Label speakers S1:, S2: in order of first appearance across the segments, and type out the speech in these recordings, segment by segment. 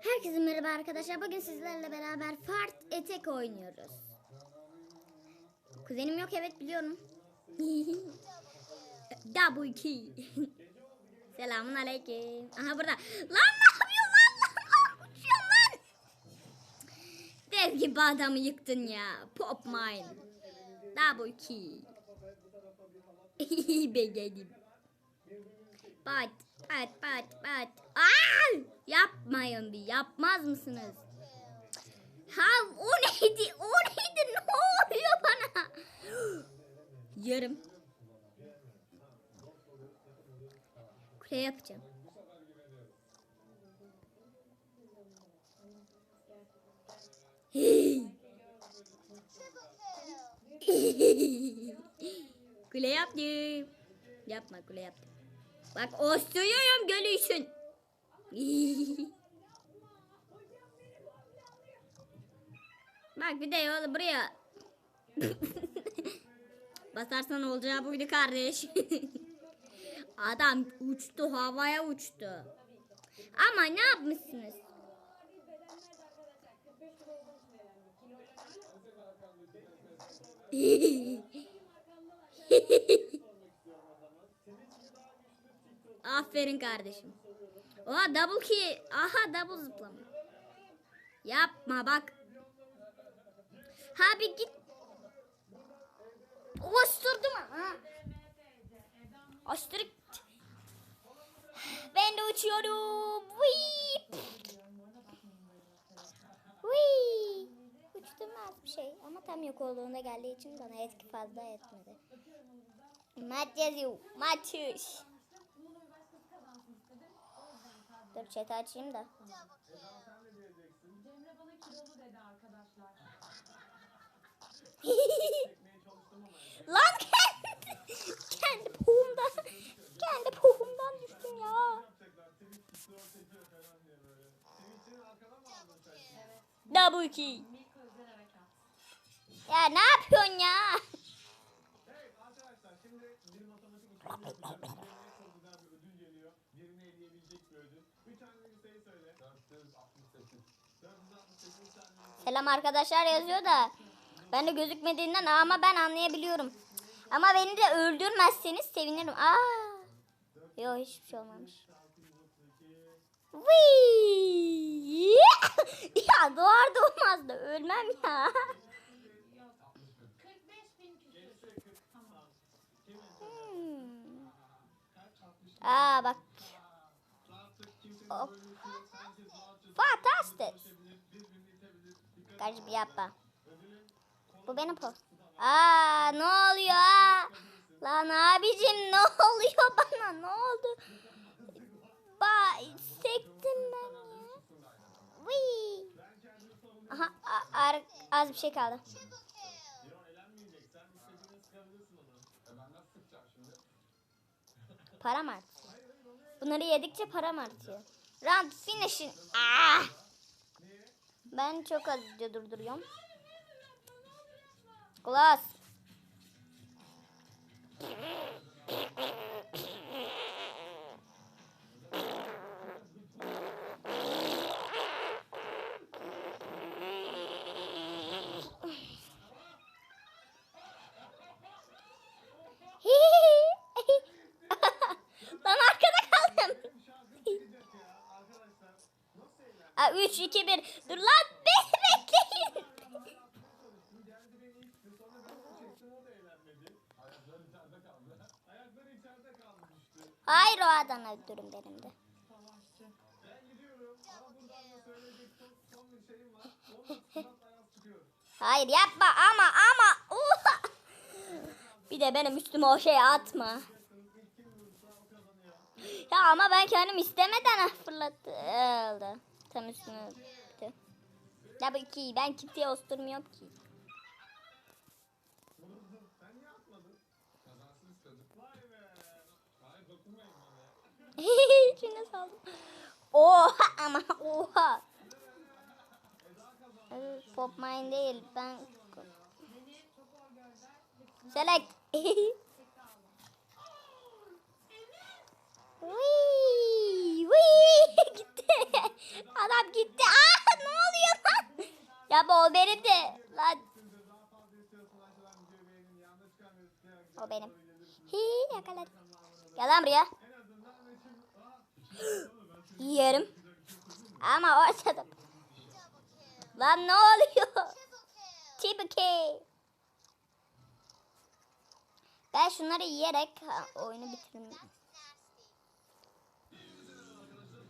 S1: Herkese merhaba arkadaşlar. Bugün sizlerle beraber Fart Etek oynuyoruz. Kuzenim yok evet biliyorum. Double key. Selamun aleyküm. Aha burada. Lan ne yapıyorsun lan lan? Uçuyorsun lan. Dev gibi adamı yıktın ya. Pop mine. Double key. Beğendim. Bat, bat, bat, bat. Aa! Yapmayın bir, yapmaz mısınız? Ha o neydi? O neydi? Ne oluyor bana? Yarım. Kule yapacağım. Kule yaptım. Yapma kule yaptım. Bak osuruyorum gülüşün. Bak bir de yolu buraya. Basarsan olacağı buydu kardeş. Adam uçtu havaya uçtu. Ama ne yapmışsınız? Aferin kardeşim. Oha double key. Aha double zıplama. Yapma bak. Ha bir git. Osturdum ha. Osturduk. Ben de uçuyorum. Whee! Whee! Uçtum az bir şey ama tam yok olduğunda geldiği için bana etki fazla etmedi. Maç yazıyor. Dur chat açayım da. Lan kendi, kendi puhumdan, kendi puhumdan düştüm ya. Double key. Ya ne yapıyorsun ya? Selam arkadaşlar yazıyor da ben de gözükmediğinden ama ben anlayabiliyorum. Ama beni de öldürmezseniz sevinirim. Aa. Yok hiçbir şey olmamış. Vii! ya doğar doğmaz da ölmem ya. Hmm. Aa bak Hop. Fantastic. Kardeşim yapma. Bu benim post. Aa ne oluyor? Aa? Lan abicim ne oluyor bana? Ne oldu? Ba sektim ben ya. Wee. Aha az bir şey kaldı. Param artıyor. Bunları yedikçe param artıyor. Round finish'in. Ah! Ben çok azıcık durduruyorum. Glass. Lan arkada kaldım. Aa, 3, 2, 1. Dur lan beni bekleyin. Hayır o Adana öldürüm benim de. Hayır yapma ama ama. Bir de benim üstüme o şeyi atma. Ya ama ben kendim istemeden fırlattı. Oldu. Tam üstüne öldü. Tabii ki ben kimseye osturmuyorum ki. İçine saldım. Oha ama oha. Evet, Pop mine değil ben. Select. Adam gitti. Aa ne oluyor lan? Ya bu o benim de. Lan o benim. Hi yakaladım. Gel lan buraya. Yerim. Ama ortada. Lan ne oluyor? Triple Ben şunları yiyerek oyunu bitiririm.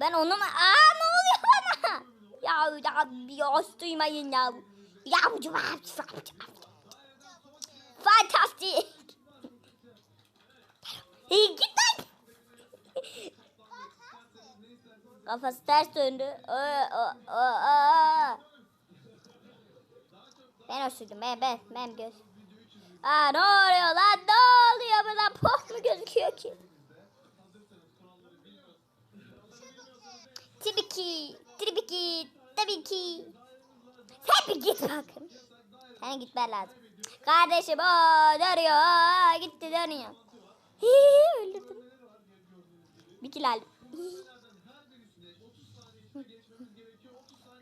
S1: Ben onu mu? Aa ne oluyor bana? Ya ya ya duymayın ya. Ya Fantastik. Hey, git lan. Kafası ters döndü. Ben osurdum. Ben, ben, ben göz. Aa ne oluyor lan? Ne oluyor burada? Pok mu gözüküyor ki? Tabii ki. Tabii ki. Tabii. Sen git bakın. Sen gitmen lazım. Kardeşim o dönüyor. Gitti dönüyor. Hii, öldürdüm. Bir kill aldım. Hii.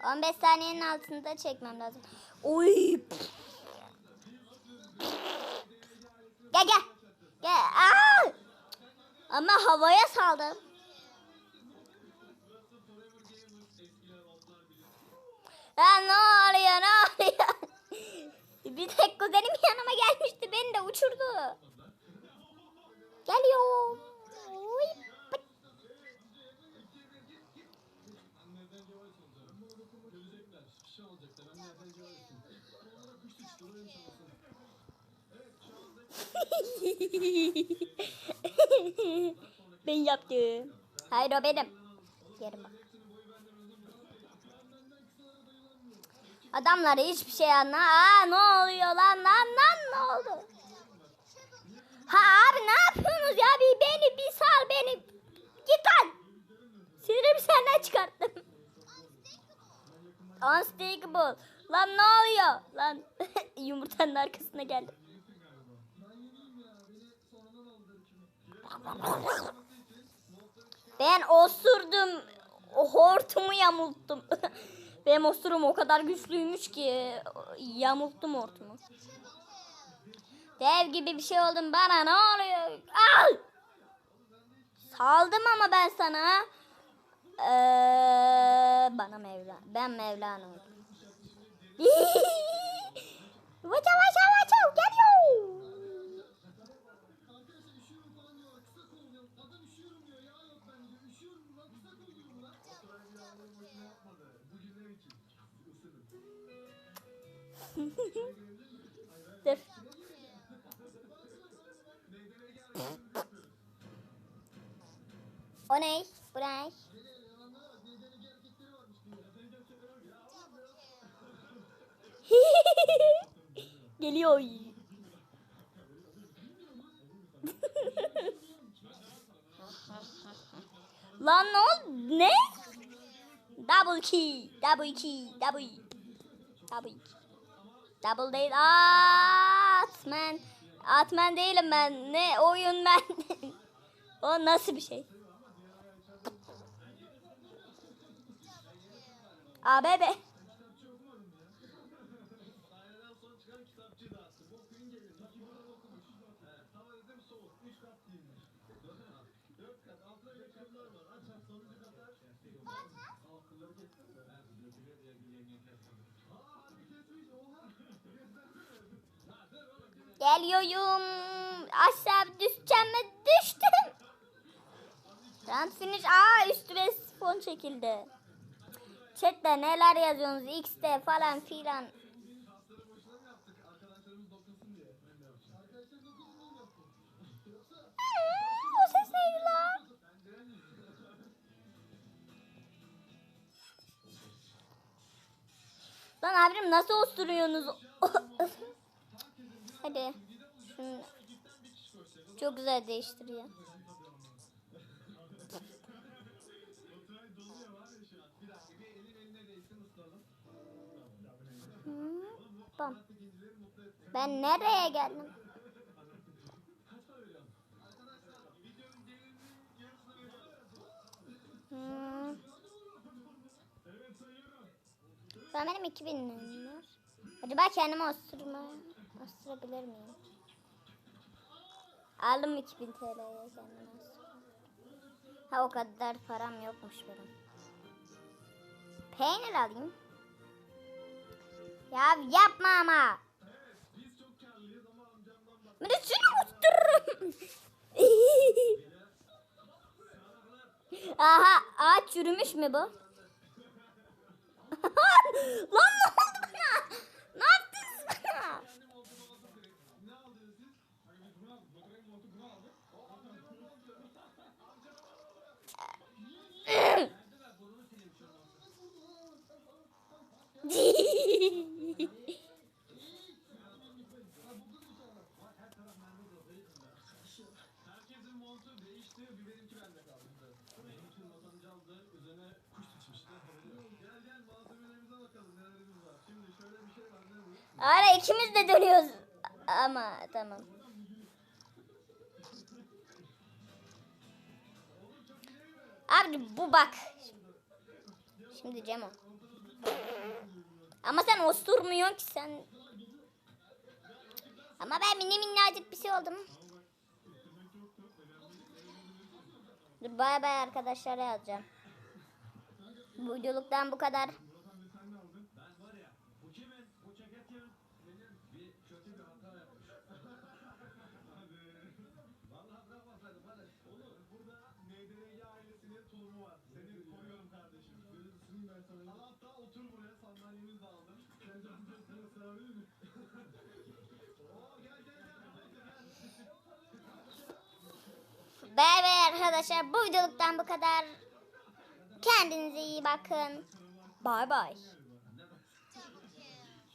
S1: 15 saniyenin altında çekmem lazım. Oy. Gel gel. Gel. Aa! Ama havaya saldım. Ya ne oluyor ne oluyor? Bir tek kuzenim yanıma gelmişti beni de uçurdu. Geliyor. Ben yaptım. Hayır o benim. Yerim. Adamlar hiçbir şey anla. Aa ne oluyor lan lan lan ne oldu? Ha abi ne yapıyorsunuz ya? Bir beni bir sal beni. Git lan. Sinirimi senden çıkarttım. Unstickable. Lan ne oluyor? Lan yumurtanın arkasına geldim. Ben osurdum. Hortumu yamulttum. Benim osurum o kadar güçlüymüş ki yamulttum hortumu. Dev gibi bir şey oldum bana ne oluyor? Al! Saldım ama ben sana. Ee, bana Mevla. Ben Mevlana oldum. Vaça vaça vaça geliyor. Dur. O ne? Bu ne? Geliyor. Lan ne oldu? Ne? Double key, double key, double, double key. Double değil. Atman. Atman değilim ben. Ne oyun ben. o nasıl bir şey? Aa Geliyorum. Aşağı düşeceğim mi? Düştüm. Grand finish. Aa üstüme fon çekildi. Chatte neler yazıyorsunuz? X'te falan filan. Hmm, o ses neydi lan? Lan abim nasıl osuruyorsunuz? Hadi. Şunu çok güzel değiştiriyor. Bam. Ben nereye geldim? Hmm. An benim 2000 liram var. Acaba kendimi osturma, osturabilir miyim? Aldım 2000 TL'ye kendime. Ha o kadar param yokmuş benim. Peynir alayım. Ya yapma ama. Ben de seni ostururum. Aha ağaç çürümüş mü bu? Lan ne oldu Ara ikimiz de dönüyoruz. Ama tamam. Abi bu bak. Şimdi Cemo. Ama sen osturmuyorsun ki sen. Ama ben mini minnacık bir şey oldum. Dur bay bay arkadaşlara yazacağım. Bu videoluktan bu kadar. Bay bay arkadaşlar. Bu videoluktan bu kadar. Kendinize iyi bakın. Bay bay.